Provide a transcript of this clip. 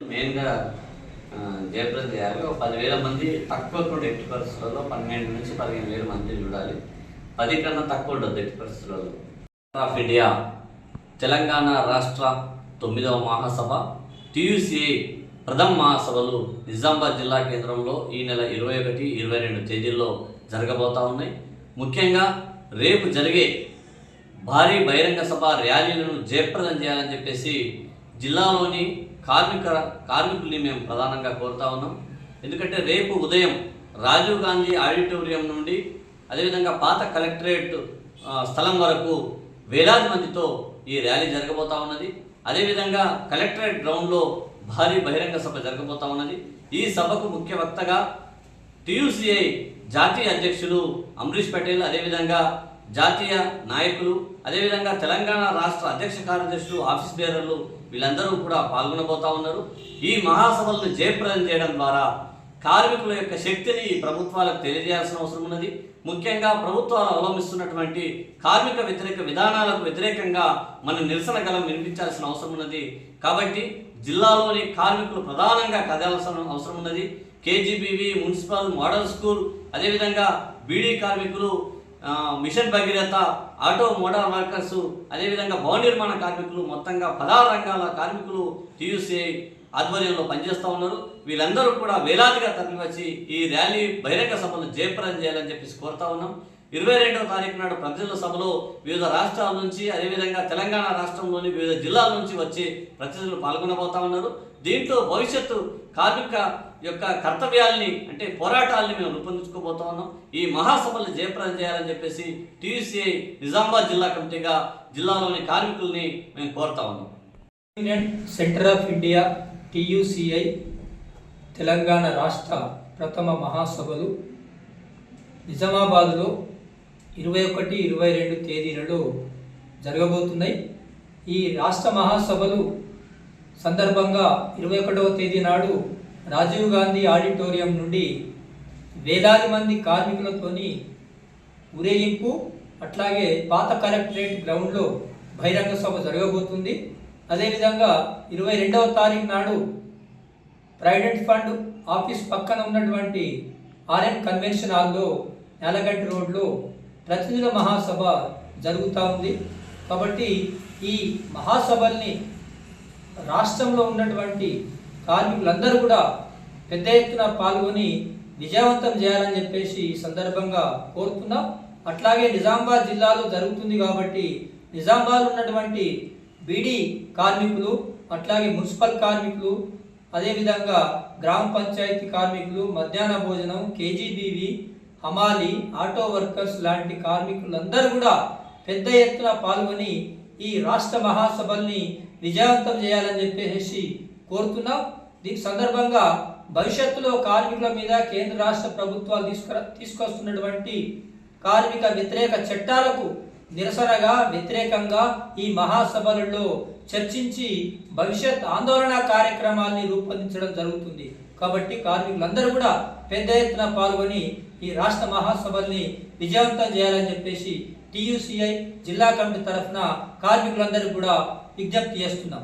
మెయిన్గా ఆ, జయప్రద చేయాలి ఒక పదివేల మంది తక్కువ కూడా ఎట్టి పరిస్థితులలో పన్నెండు నుంచి పదిహేను వేల మంది చూడాలి. పది కన్నా తక్కువ ఉండదు ఎట్టి పరిస్థితులలో. ఆఫ్ ఇండియా తెలంగాణ రాష్ట్ర తొమ్మిదవ మహాసభ. టీయూసీఐ ప్రథమ మహాసభలు నిజామాబాద్ జిల్లా కేంద్రంలో ఈ నెల ఇరవై ఒకటి ఇరవై రెండు తేదీల్లో జరగబోతా ఉన్నాయి. ముఖ్యంగా రేపు జరిగే భారీ బహిరంగ సభ ర్యాలీలను జయప్రదం చేయాలని చెప్పేసి జిల్లాలోని కార్మిక కార్మికుల్ని మేము ప్రధానంగా కోరుతా ఉన్నాం. ఎందుకంటే రేపు ఉదయం రాజీవ్ గాంధీ ఆడిటోరియం నుండి అదేవిధంగా పాత కలెక్టరేట్ స్థలం వరకు వేలాది మందితో ఈ ర్యాలీ జరగబోతా ఉన్నది. అదేవిధంగా కలెక్టరేట్ గ్రౌండ్లో భారీ బహిరంగ సభ జరగబోతా ఉన్నది. ఈ సభకు ముఖ్య వక్తగా టీయూసీఐ జాతీయ అధ్యక్షులు అమరీష్ పటేల్ అదేవిధంగా జాతీయ నాయకులు అదేవిధంగా తెలంగాణ రాష్ట్ర అధ్యక్ష కార్యదర్శులు ఆఫీస్ బేరర్లు వీళ్ళందరూ కూడా పాల్గొనబోతా ఉన్నారు. ఈ మహాసభలను జయప్రదం చేయడం ద్వారా కార్మికుల యొక్క శక్తిని ఈ ప్రభుత్వాలకు తెలియజేయాల్సిన అవసరం ఉన్నది. ముఖ్యంగా ప్రభుత్వాలు అవలంబిస్తున్నటువంటి కార్మిక వ్యతిరేక విధానాలకు వ్యతిరేకంగా మనం నిరసన గలం వినిపించాల్సిన అవసరం ఉన్నది. కాబట్టి జిల్లాలోని కార్మికులు ప్రధానంగా కదలాల్సిన అవసరం ఉన్నది. కేజీబీవి మున్సిపల్ మోడల్ స్కూల్ అదేవిధంగా బీడీ కార్మికులు mission Bhagiratha auto motor workers అదేవిధంగా భవన నిర్మాణ కార్మికులు మొత్తంగా పదహారు రంగాల కార్మికులు టీయూసీఐ ఆధ్వర్యంలో పనిచేస్తూ ఉన్నారు. వీళ్ళందరూ కూడా వేలాదిగా తరలివచ్చి ఈ ర్యాలీ బహిరంగ సభను జయప్రదం చేయాలని చెప్పేసి కోరుతా ఉన్నాం. ఇరవై రెండవ తారీఖు నాడు ప్రతినిధుల సభలో వివిధ రాష్ట్రాల నుంచి అదేవిధంగా తెలంగాణ రాష్ట్రంలోని వివిధ జిల్లాల నుంచి వచ్చి ప్రతినిధులు పాల్గొనబోతా ఉన్నారు. దీంట్లో భవిష్యత్తు కార్మిక యొక్క కర్తవ్యాల్ని అంటే పోరాటాలని మేము రూపొందించుకోబోతా ఉన్నాం. ఈ మహాసభలు జయప్రదం చేయాలని చెప్పేసి టీయూసీఐ నిజామాబాద్ జిల్లా కమిటీగా జిల్లాలోని కార్మికుల్ని మేము కోరుతా ఉన్నాం. Union centre of India TUCI Telangana రాష్ట్ర ప్రథమ మహాసభలు. నిజామాబాద్లో ఇరవై ఒకటి ఇరవై రెండు తేదీలలో జరగబోతున్నాయి. ఈ రాష్ట్ర మహాసభలు సందర్భంగా ఇరవై ఒకటవ తేదీ నాడు రాజీవ్ గాంధీ ఆడిటోరియం నుండి వేలాది మంది కార్మికులతోని ఊరేగింపు అట్లాగే పాత కలెక్టరేట్ గ్రౌండ్లో బహిరంగ సభ జరగబోతుంది. అదేవిధంగా ఇరవై రెండవ తారీఖు నాడు ప్రైడెంట్ ఫండ్ ఆఫీస్ పక్కన ఉన్నటువంటి ఆర్ఎన్ కన్వెన్షన్ హాల్లో నేలగడ్డ రోడ్లో ప్రతినిధుల మహాసభ జరుగుతూ ఉంది. కాబట్టి ఈ మహాసభల్ని రాష్ట్రంలో ఉన్నటువంటి కార్మికులందరూ కూడా పెద్ద ఎత్తున పాల్గొని విజయవంతం చేయాలని చెప్పేసి ఈ సందర్భంగా కోరుతున్నాం. అట్లాగే నిజామాబాద్ జిల్లాలో జరుగుతుంది కాబట్టి నిజామాబాద్ ఉన్నటువంటి బీడీ కార్మికులు అట్లాగే మున్సిపల్ కార్మికులు అదేవిధంగా గ్రామ పంచాయతీ కార్మికులు మధ్యాహ్న భోజనం కేజీబీవి హమాలి ఆటో వర్కర్స్ లాంటి కార్మికులందరూ కూడా పెద్ద ఎత్తున పాల్గొని ఈ రాష్ట్ర మహాసభల్ని విజయవంతం చేయాలని చెప్పేసి కోరుతున్నాం. దీని సందర్భంగా భవిష్యత్తులో కార్మికుల మీద కేంద్ర రాష్ట్ర ప్రభుత్వాలు తీసుకురా తీసుకొస్తున్నటువంటి కార్మిక వ్యతిరేక చట్టాలకు నిరసనగా వ్యతిరేకంగా ఈ మహాసభలలో చర్చించి భవిష్యత్ ఆందోళన కార్యక్రమాల్ని రూపొందించడం జరుగుతుంది. కాబట్టి కార్మికులందరూ కూడా పెద్ద ఎత్తున పాల్గొని ఈ రాష్ట్ర మహాసభల్ని విజయవంతం చేయాలని చెప్పేసి టీయూసీఐ జిల్లా కమిటీ తరఫున కార్మికులందరూ కూడా విజ్ఞప్తి చేస్తున్నాం.